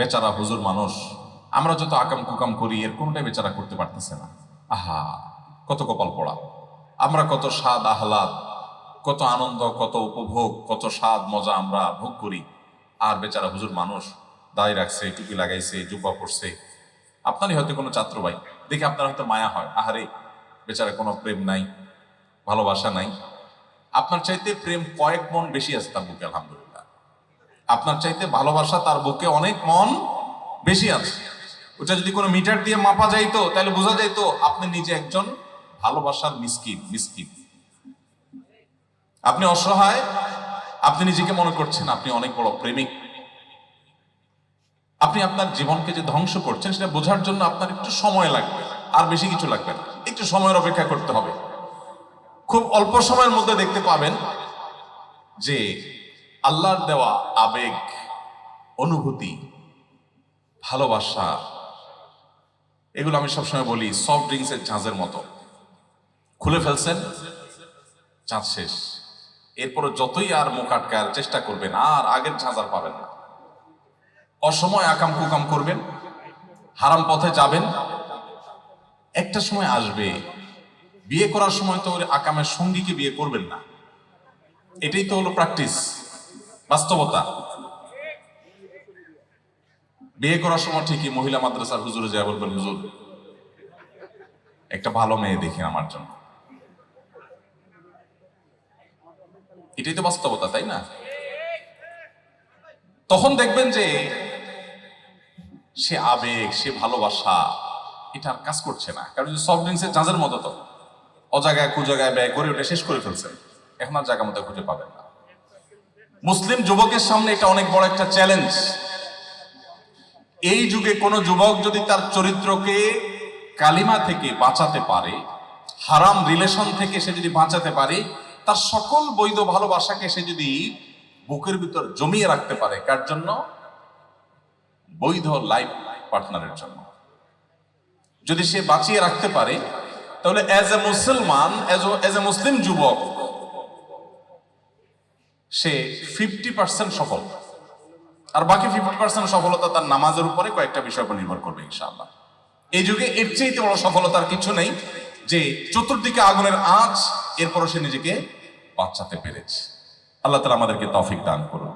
বেচারা হুজুর মানুষ, আমরা যত আকাম কুকাম করি, এর কোনটাই বেচারা করতে পারতেছে না। আহা, কত কপাল পড়া। আমরা কত স্বাদ আহ্লাদ, কত আনন্দ, কত উপভোগ, কত স্বাদ মজা আমরা ভোগ করি। আর বেচারা হুজুর মানুষ দায় রাখছে, টুপি লাগাইছে, জুব্বা পড়ছে আপনারই হয়তো কোনো ছাত্র ভাই, দেখে আপনার হয়তো মায়া হয়। আহারে, বেচারা কোনো প্রেম নাই, ভালোবাসা নাই। আপনার চাইতে প্রেম কয়েক মন বেশি আছে তার বুকে, আলহামদুলিল্লাহ। আপনার চাইতে ভালোবাসা তার বুকে অনেক মন বেশি আছে। ওটা যদি কোনো মিটার দিয়ে মাপা যাইতো, তাহলে বোঝা যাইতো আপনি নিজে একজন ভালোবাসার মিসকিন মিসকিন। আপনি অসহায়, আপনি নিজেকে মনে করছেন আপনি অনেক বড় প্রেমিক। আপনি আপনার জীবনকে যে ধ্বংস করছেন, সেটা বোঝার জন্য আপনার একটু সময় লাগবে, আর বেশি কিছু লাগবে না। একটু সময়ের অপেক্ষা করতে হবে। খুব অল্প সময়ের মধ্যে দেখতে পাবেন যে আল্লাহর দেওয়া আবেগ, অনুভূতি, ভালোবাসা, এগুলো আমি সবসময় বলি সফট ড্রিঙ্কসের ঝাঁজের মতো। খুলে ফেলছেন চাঁদ শেষ। এরপরে যতই আর মুখ আটকার চেষ্টা করবেন, আর আগের ঝাঁজ আর পাবেন না। অসময় আকাম কুকাম করবেন, হারাম পথে যাবেন। একটা সময় আসবে, বিয়ে করার সময় তো আকামের সঙ্গীকে বিয়ে করবেন না। এটাই তো হলো প্র্যাকটিস বাস্তবতা। বিয়ে করার সময় ঠিকই মহিলা মাদ্রাসার হুজুরে যা বলবেন, হুজুর, একটা ভালো মেয়ে দেখি আমার জন্য। এটাই তো বাস্তবতা, তাই না? তখন দেখবেন যে সে আবেগ, সে ভালোবাসা, এটা আর কাজ করছে না। কারণ সফট ড্রিঙ্কসের জাঁজের মতো তো। অজাগায় কুজাগায় ব্যয় করে ওটা শেষ করে ফেলছেন। এখন আর জায়গা মতো খুঁজে পাবেন না। মুসলিম যুবকের সামনে এটা অনেক বড় একটা চ্যালেঞ্জ এই যুগে কোনো যুবক যদি তার চরিত্রকে কালিমা থেকে বাঁচাতে পারে, হারাম রিলেশন থেকে সে যদি বাঁচাতে পারে, তার সকল বৈধ ভালোবাসাকে সে যদি বুকের ভিতর জমিয়ে রাখতে পারে, কার জন্য? বৈধ লাইফ পার্টনারের জন্য। যদি সে বাঁচিয়ে রাখতে পারে, তাহলে অ্যাজ এ মুসলমান অ্যাজ এ মুসলিম যুবক সে ফিফটি পার্সেন্ট সফল। আর বাকি ফিফটি পার্সেন্ট সফলতা তার নামাজের উপরে কয়েকটা বিষয় উপর নির্ভর করবে ইনশাআল্লাহ। এই যুগে এর চেয়ে বড় সফলতার কিছু নেই যে চতুর্দিকে আগুনের আঁচ, এরপরও সে নিজেকে বাঁচাতে পেরেছে। আল্লাহ তালা আমাদেরকে তফিক দান করুন।